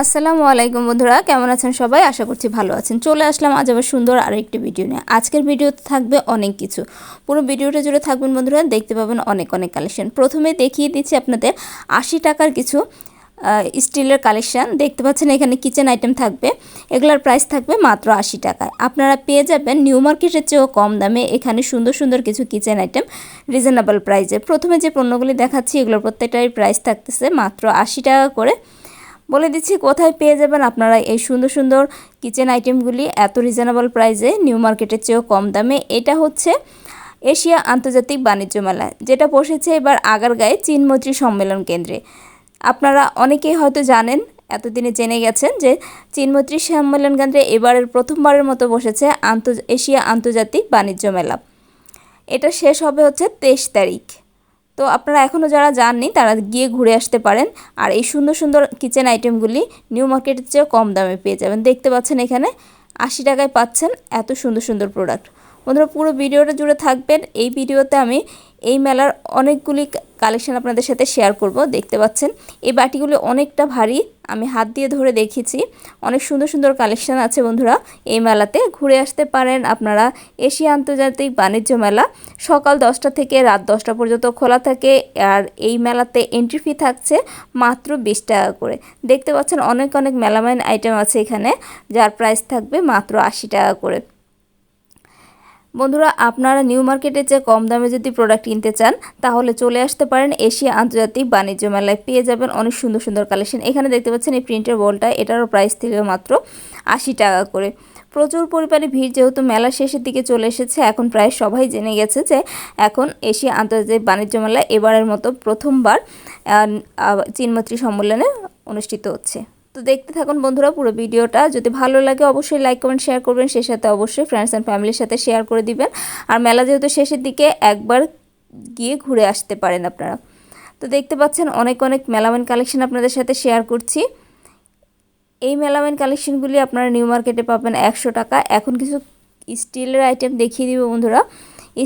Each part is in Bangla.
আসসালামু আলাইকুম বন্ধুরা, কেমন আছেন সবাই? আশা করছি ভালো আছেন। চলে আসলাম আজ আবার সুন্দর আরও একটি ভিডিও নিয়ে। আজকের ভিডিওতে থাকবে অনেক কিছু। পুরো ভিডিওটা জুড়ে থাকবেন বন্ধুরা, দেখতে পাবেন অনেক অনেক কালেকশন। প্রথমে দেখিয়ে দিচ্ছি আপনাদের আশি টাকার কিছু স্টিলের কালেকশান। দেখতে পাচ্ছেন এখানে কিচেন আইটেম থাকবে। এগুলোর প্রাইস থাকবে মাত্র আশি টাকায়। আপনারা পেয়ে যাবেন নিউ মার্কেটের চেয়েও কম দামে এখানে সুন্দর সুন্দর কিছু কিচেন আইটেম রিজনেবল প্রাইসে প্রথমে যে পণ্যগুলি দেখাচ্ছি, এগুলোর প্রত্যেকটাই প্রাইস থাকতেছে মাত্র আশি টাকা করে। বলে দিচ্ছি, কোথায় পেয়ে যাবেন আপনারা এই সুন্দর সুন্দর কিচেন আইটেমগুলি এত রিজনেবল প্রাইসে নিউ মার্কেটের চেয়েও কম দামে। এটা হচ্ছে এশিয়া আন্তর্জাতিক বাণিজ্য মেলা, যেটা বসেছে এবার আগারগাঁয়ে চীনমৈত্রী সম্মেলন কেন্দ্রে। আপনারা অনেকেই হয়তো জানেন, এতদিনে জেনে গেছেন যে চীনমৈত্রী সম্মেলন কেন্দ্রে এবারের প্রথমবারের মতো বসেছে আন্ত এশিয়া আন্তর্জাতিক বাণিজ্য মেলা। এটা শেষ হবে হচ্ছে তেইশ তারিখ। তো আপনারা এখনও যারা যাননি, তারা গিয়ে ঘুরে আসতে পারেন। আর এই সুন্দর সুন্দর কিচেন আইটেমগুলি নিউ মার্কেটের চেয়েও কম দামে পেয়ে যাবেন। দেখতে পাচ্ছেন এখানে আশি টাকায় পাচ্ছেন এত সুন্দর সুন্দর প্রোডাক্ট। বন্ধুরা, পুরো ভিডিওটা জুড়ে থাকবেন। এই ভিডিওতে আমি এই মেলার অনেকগুলি কালেকশন আপনাদের সাথে শেয়ার করব, দেখতে পাচ্ছেন। এই বাটিগুলি অনেকটা ভারী, আমি হাত দিয়ে ধরে দেখেছি অনেক সুন্দর সুন্দর কালেকশন আছে বন্ধুরা এই মেলাতে। ঘুরে আসতে পারেন আপনারা এশিয়া আন্তর্জাতিক বাণিজ্য মেলা। সকাল দশটা থেকে রাত দশটা পর্যন্ত খোলা থাকে আর এই মেলাতে এন্ট্রি ফি থাকছে মাত্র বিশ টাকা করে। দেখতে পাচ্ছেন অনেক অনেক মেলামাইন আইটেম আছে এখানে, যার প্রাইস থাকবে মাত্র আশি টাকা করে। বন্ধুরা, আপনারা নিউ মার্কেটে যে কম দামে যদি প্রোডাক্ট কিনতে চান, তাহলে চলে আসতে পারেন এশিয়া আন্তর্জাতিক বাণিজ্য মেলায়। পেয়ে যাবেন অনেক সুন্দর সুন্দর কালেকশন এখানে দেখতে পাচ্ছেন এই প্রিন্টের বলটা এটারও প্রাইস থেকে মাত্র আশি টাকা করে। প্রচুর পরিমাণে ভিড় যেহেতু মেলা শেষের দিকে চলে এসেছে, এখন প্রায় সবাই জেনে গেছে যে এখন এশিয়া আন্তর্জাতিক বাণিজ্য মেলা এবারের মতো প্রথমবার চীনমৈত্রী সম্মেলনে অনুষ্ঠিত হচ্ছে। তো দেখতে থাকুন বন্ধুরা পুরো ভিডিওটা। যদি ভালো লাগে অবশ্যই লাইক কমেন্ট শেয়ার করবেন। সেই সাথে অবশ্যই ফ্রেন্ডস অ্যান্ড ফ্যামিলির সাথে শেয়ার করে দিবেন। আর মেলা যেহেতু শেষের দিকে, একবার গিয়ে ঘুরে আসতে পারেন আপনারা। তো দেখতে পাচ্ছেন অনেক অনেক মেলামেন কালেকশন আপনাদের সাথে শেয়ার করছি। এই মেলামেন কালেকশনগুলি আপনারা নিউ মার্কেটে পাবেন একশো টাকা। এখন কিছু স্টিলের আইটেম দেখিয়ে দিব বন্ধুরা।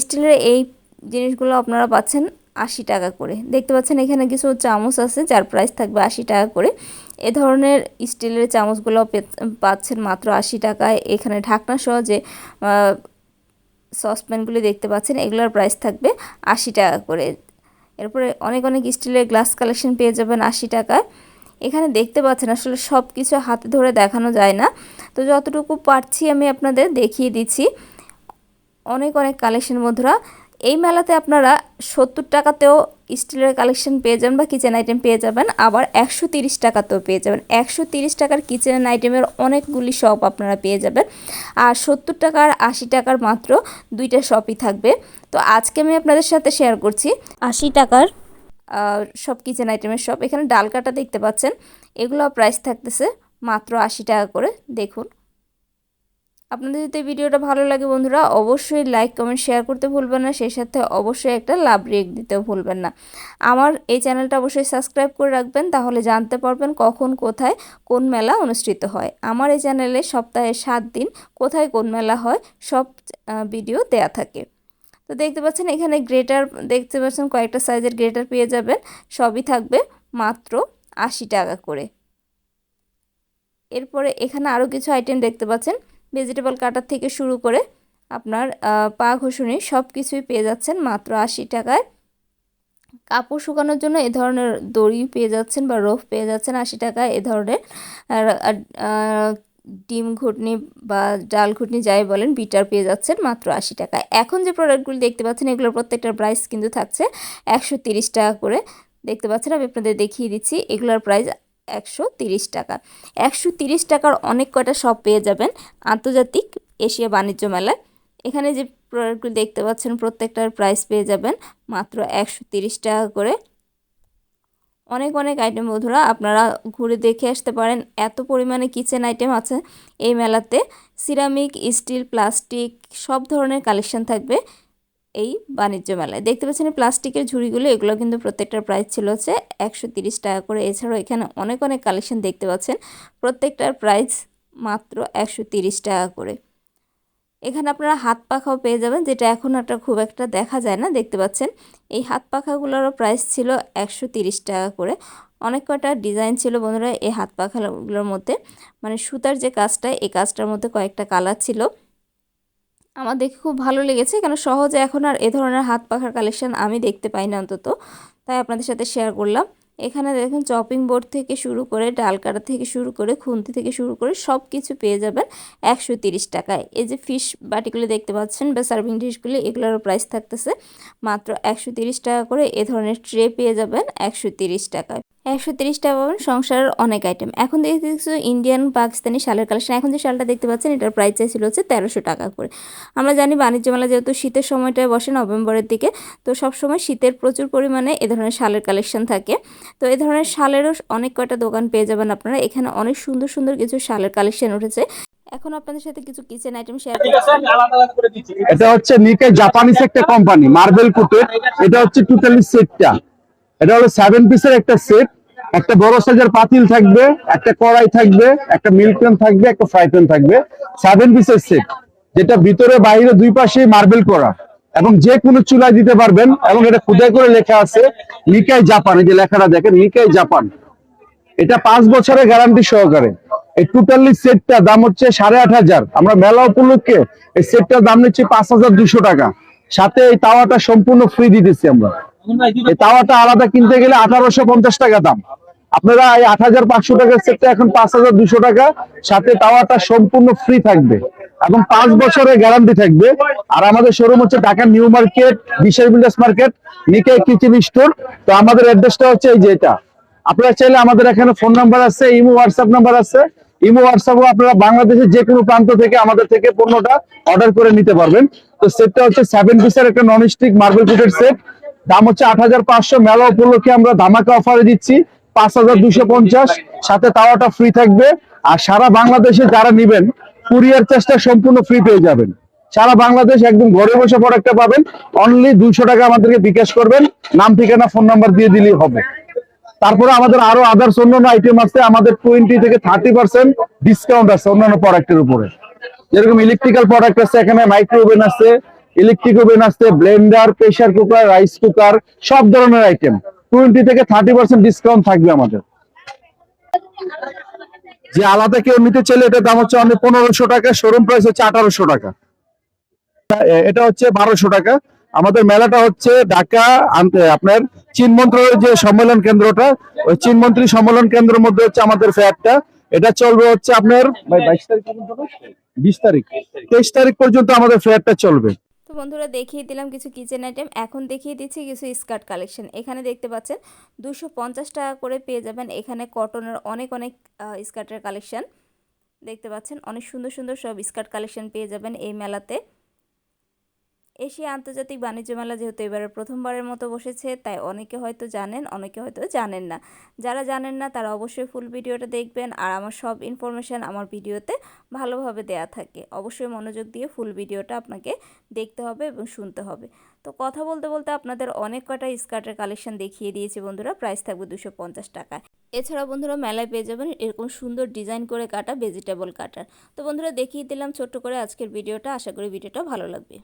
স্টিলের এই জিনিসগুলো আপনারা পাচ্ছেন আশি টাকা করে। দেখতে পাচ্ছেন এখানে কিছু চামচ আছে, যার প্রাইস থাকবে আশি টাকা করে। এ ধরনের স্টিলের চামচগুলো পাচ্ছেন মাত্র আশি টাকায়। এখানে ঢাকনা সহ যে সসপ্যানগুলি দেখতে পাচ্ছেন, এগুলোর প্রাইস থাকবে আশি টাকা করে। এরপরে অনেক অনেক স্টিলের গ্লাস কালেকশন পেয়ে যাবেন আশি টাকায়। এখানে দেখতে পাচ্ছেন আসলে সব কিছু হাতে ধরে দেখানো যায় না। তো যতটুকু পারছি আমি আপনাদের দেখিয়ে দিচ্ছি। অনেক অনেক কালেকশন বন্ধুরা এই মেলাতে আপনারা সত্তর টাকাতেও স্টিলের কালেকশন পেয়ে যাবেন বা কিচেন আইটেম পেয়ে যাবেন। আবার একশো তিরিশ টাকাতেও পেয়ে যাবেন। একশো তিরিশ টাকার কিচেন আইটেমের অনেকগুলি শপ আপনারা পেয়ে যাবেন। আর সত্তর টাকার আশি টাকার মাত্র দুইটা শপই থাকবে। তো আজকে আমি আপনাদের সাথে শেয়ার করছি আশি টাকার সব কিচেন আইটেমের শপ এখানে ডাল কাটা দেখতে পাচ্ছেন। এগুলো প্রাইস থাকতেছে মাত্র আশি টাকা করে। দেখুন। আপনাদের যদি ভিডিওটা ভালো লাগে বন্ধুরা, অবশ্যই লাইক কমেন্ট শেয়ার করতে ভুলবেন না। সেই সাথে অবশ্যই একটা লাভ রেক দিতেও ভুলবেন না। আমার এই চ্যানেলটা অবশ্যই সাবস্ক্রাইব করে রাখবেন, তাহলে জানতে পারবেন কখন, কোথায়, কোন মেলা অনুষ্ঠিত হয়। আমার এই চ্যানেলে সপ্তাহে সাত দিন কোথায়, কোন মেলা হয়, সব ভিডিও দেয়া থাকে। তো দেখতে পাচ্ছেন এখানে গ্রেটার দেখতে পাচ্ছেন কয়েকটা সাইজের গ্রেটার পেয়ে যাবেন। সবই থাকবে মাত্র আশি টাকা করে। এরপরে এখানে আরও কিছু আইটেম দেখতে পাচ্ছেন। ভেজিটেবল কাটার থেকে শুরু করে আপনার পা ঘষুনি সব কিছুই পেয়ে যাচ্ছেন মাত্র আশি টাকায়। কাপড় শুকানোর জন্য এ ধরনের দড়ি পেয়ে যাচ্ছেন বা রোফ পেয়ে যাচ্ছেন আশি টাকায় এ ধরনের। ডিম ঘুটনি বা ডাল ঘুটনি যাই বলেন, বিটার পেয়ে যাচ্ছেন মাত্র আশি টাকায়। এখন যে প্রোডাক্টগুলি দেখতে পাচ্ছেন, এগুলোর প্রত্যেকটার প্রাইস কিন্তু থাকছে একশো টাকা করে। দেখতে পাচ্ছেন, আমি আপনাদের দেখিয়ে দিচ্ছি। এগুলোর প্রাইস একশো তিরিশ টাকা। একশো তিরিশ টাকার অনেক কয়টা শপ পেয়ে যাবেন? আন্তর্জাতিক এশিয়া বাণিজ্য মেলায়। এখানে যে প্রোডাক্টগুলি দেখতে পাচ্ছেন, প্রত্যেকটার প্রাইস পেয়ে যাবেন মাত্র একশো তিরিশ টাকা করে। অনেক অনেক আইটেম বন্ধুরা, আপনারা ঘুরে দেখে আসতে পারেন। এত পরিমাণে কিচেন আইটেম আছে এই মেলাতে। সিরামিক স্টিল প্লাস্টিক সব ধরনের কালেকশন থাকবে। এই বাণিজ্য মেলায়। দেখতে পাচ্ছেন প্লাস্টিকের ঝুড়িগুলো, এগুলো কিন্তু প্রত্যেকটার প্রাইস ছিল হচ্ছে একশো টাকা করে। এছাড়াও এখানে অনেক অনেক কালেকশন দেখতে পাচ্ছেন। প্রত্যেকটার প্রাইস মাত্র একশো টাকা করে। এখানে আপনারা হাত পাখাও পেয়ে যাবেন, যেটা এখন একটা খুব একটা দেখা যায় না, দেখতে পাচ্ছেন। এই হাত পাখাগুলোরও প্রাইস ছিল একশো টাকা করে। অনেক কটা ডিজাইন ছিল বন্ধুরা এই হাত পাখাগুলোর মধ্যে। মানে সুতার যে কাজটা, এই কাজটার মধ্যে কয়েকটা কালার ছিল। আমার দেখে খুব ভালো লেগেছে, কেন সহজে এখন আর এ ধরনের হাত পাখার কালেকশন আমি দেখতে পাই না অন্তত। তাই আপনাদের সাথে শেয়ার করলাম। এখানে দেখুন চপিং বোর্ড থেকে শুরু করে, ডাল কাটা থেকে শুরু করে, খুন্তি থেকে শুরু করে সব কিছু পেয়ে যাবেন একশো তিরিশ টাকায়। এই যে ফিশ বাটিগুলি দেখতে পাচ্ছেন বা সার্ভিং ডিশগুলি এগুলোরও প্রাইস থাকতেছে মাত্র একশো তিরিশ টাকা করে। এ ধরনের ট্রে পেয়ে যাবেন একশো তিরিশ টাকায়। একশো তিরিশ টাকা পাবেন সংসারের অনেক আইটেম এখন দেখতে দেখছি ইন্ডিয়ান পাকিস্তানি শালের কালেকশন এখন যে শালটা দেখতে পাচ্ছেন এটার প্রাইস চাইছিল হচ্ছে তেরোশো টাকা করে। আমরা জানি বাণিজ্য মেলা যেহেতু শীতের সময়টায় বসে নভেম্বরের দিকে তো সব সময় শীতের প্রচুর পরিমাণে এ ধরনের শালের কালেকশন থাকে। তো এই ধরনের শালেরও অনেক কয়টা দোকান পেয়ে যাবেন আপনারা। এখানে অনেক সুন্দর সুন্দর কিছু শালের কালেকশন উঠেছে। এখন আপনাদের সাথে কিছু কিচেন আইটেম শেয়ার করছি এটা হচ্ছে নিকে জাপানিজ একটা কোম্পানি মার্বেল কুটের এটা হচ্ছে টোটালি সেটটা এটা হলো সেভেন পিসের একটা সেট একটা বড় সাইজের পাতিল থাকবে, একটা কড়াই থাকবে, একটা মিল্ক প্যান থাকবে, একটা ফ্রাই প্যান থাকবে। সেভেন পিসের সেট যেটা ভিতরে, বাইরে, দুই পাশে মার্বেল করা। এবং যে কোনো চুলায় দিতে পারবেন, এবং এটা খুদাই করে লেখা আছে নিকাই জাপান এই যে লেখাটা দেখেন নিকাই জাপান এটা পাঁচ বছরের গ্যারান্টি সহকারে। এই টোটালি সেটটা দাম হচ্ছে সাড়ে আট হাজার। আমরা মেলা উপলক্ষে এই সেটটার দাম নিচ্ছি পাঁচ হাজার দুশো টাকা। সাথে এই তাওয়াটা সম্পূর্ণ ফ্রি দিতেছি আমরা। এই তাওয়াটা আলাদা কিনতে গেলে আঠারোশো পঞ্চাশ টাকা দাম। আপনারা এই আট হাজার পাঁচশো টাকার সেটটা এখন পাঁচ হাজার দুশো টাকা। সাথে তাওয়াটা সম্পূর্ণ ফ্রি থাকবে। এবং পাঁচ বছরের গ্যারান্টি থাকবে। আর আমাদের শোরুম হচ্ছে ঢাকা নিউ মার্কেট, বিশাল বিল্ডার্স মার্কেট নিকে কিচেন স্টোর। তো আমাদের অ্যাড্রেসটা হচ্ছে এই যে এটা। আপনারা চাইলে আমাদের এখানে ফোন নাম্বার আছে, ইমো হোয়াটসঅ্যাপ নাম্বার আছে। ইমো হোয়াটসঅ্যাপও আপনারা বাংলাদেশের যে কোনো প্রান্ত থেকে আমাদের থেকে পণ্যটা অর্ডার করে নিতে পারবেন। তো সেটটা হচ্ছে সেভেন পিসের একটা নন স্টিক মার্বেল কুটের সেট দাম হচ্ছে আট হাজার পাঁচশো। মেলা উপলক্ষে আমরা ধামাকা অফারে দিচ্ছি। পাঁচ হাজার দুশো পঞ্চাশ, সাথে তাওয়াটা ফ্রি থাকবে। আর সারা বাংলাদেশে যারা নিবেন কুরিয়ার চেষ্টা সম্পূর্ণ ফ্রি পেয়ে যাবেন। সারা বাংলাদেশ একদম ঘরে বসে প্রোডাক্টটা পাবেন। অনলি দুইশো টাকা আমাদেরকে বিকাশ করবেন। নাম, ঠিকানা ফোন নাম্বার দিয়ে দিলেই হবে। তারপরে আমাদের আরও আদার্স অন্যান্য আইটেম আছে। আমাদের টোয়েন্টি থেকে থার্টি পার্সেন্ট ডিসকাউন্ট আছে অন্যান্য প্রোডাক্টের উপরে। যেরকম ইলেকট্রিক্যাল প্রোডাক্ট আছে, এখানে মাইক্রো ওভেন আছে ইলেকট্রিক ওভেন আছে blender pressure cooker rice cooker সব ধরনের আইটেম টোয়েন্টি থেকে থার্টি পার্সেন্ট ডিসকাউন্ট থাকবে আমাদের। যে আলাদা কেউ নিতে চাইলে এটার দাম হচ্ছে অনেক পনেরোশো টাকা শোরুম প্রাইস হচ্ছে আঠারোশো টাকা। এটা হচ্ছে বারোশো টাকা। আমাদের মেলাটা হচ্ছে ঢাকা আপনার চীন মন্ত্রণালয়ের যে সম্মেলন কেন্দ্রটা, ওই চীন মন্ত্রী সম্মেলন কেন্দ্রের মধ্যে হচ্ছে আমাদের ফেয়ারটা এটা চলবে হচ্ছে আপনার, বাইশ তারিখ বিশ তারিখ। তেইশ তারিখ পর্যন্ত আমাদের ফেয়ারটা চলবে। বন্ধুরা দেখিয়ে দিলাম কিছু কিচেন আইটেম এখন দেখিয়ে দিচ্ছি কিছু স্কার্ট কালেকশন এখানে দেখতে পাচ্ছেন দুশো পঞ্চাশ টাকা করে পেয়ে যাবেন এখানে কটনের অনেক অনেক স্কার্টের কালেকশন দেখতে পাচ্ছেন অনেক সুন্দর সুন্দর সব স্কার্ট কালেকশন পেয়ে যাবেন এই মেলাতে। এশিয়া আন্তর্জাতিক বাণিজ্য মেলা যেহেতু এবারে প্রথমবারের মতো বসেছে, তাই অনেকে হয়তো জানেন, অনেকে হয়তো জানেন না। যারা জানেন না, তারা অবশ্যই ফুল ভিডিওটা দেখবেন আর আমার সব ইনফরমেশান আমার ভিডিওতে ভালোভাবে দেয়া থাকে। অবশ্যই মনোযোগ দিয়ে ফুল ভিডিওটা আপনাকে দেখতে হবে এবং শুনতে হবে। তো কথা বলতে বলতে আপনাদের অনেক কটা স্কার্টের কালেকশন দেখিয়ে দিয়েছি বন্ধুরা প্রাইস থাকবে দুশো পঞ্চাশ টাকায়। এছাড়া বন্ধুরা মেলায় পেয়ে যাবেন এরকম সুন্দর ডিজাইন করে কাটা ভেজিটেবল কাটার তো বন্ধুরা দেখিয়ে দিলাম ছোট্ট করে আজকের ভিডিওটা, আশা করি ভিডিওটা ভালো লাগবে।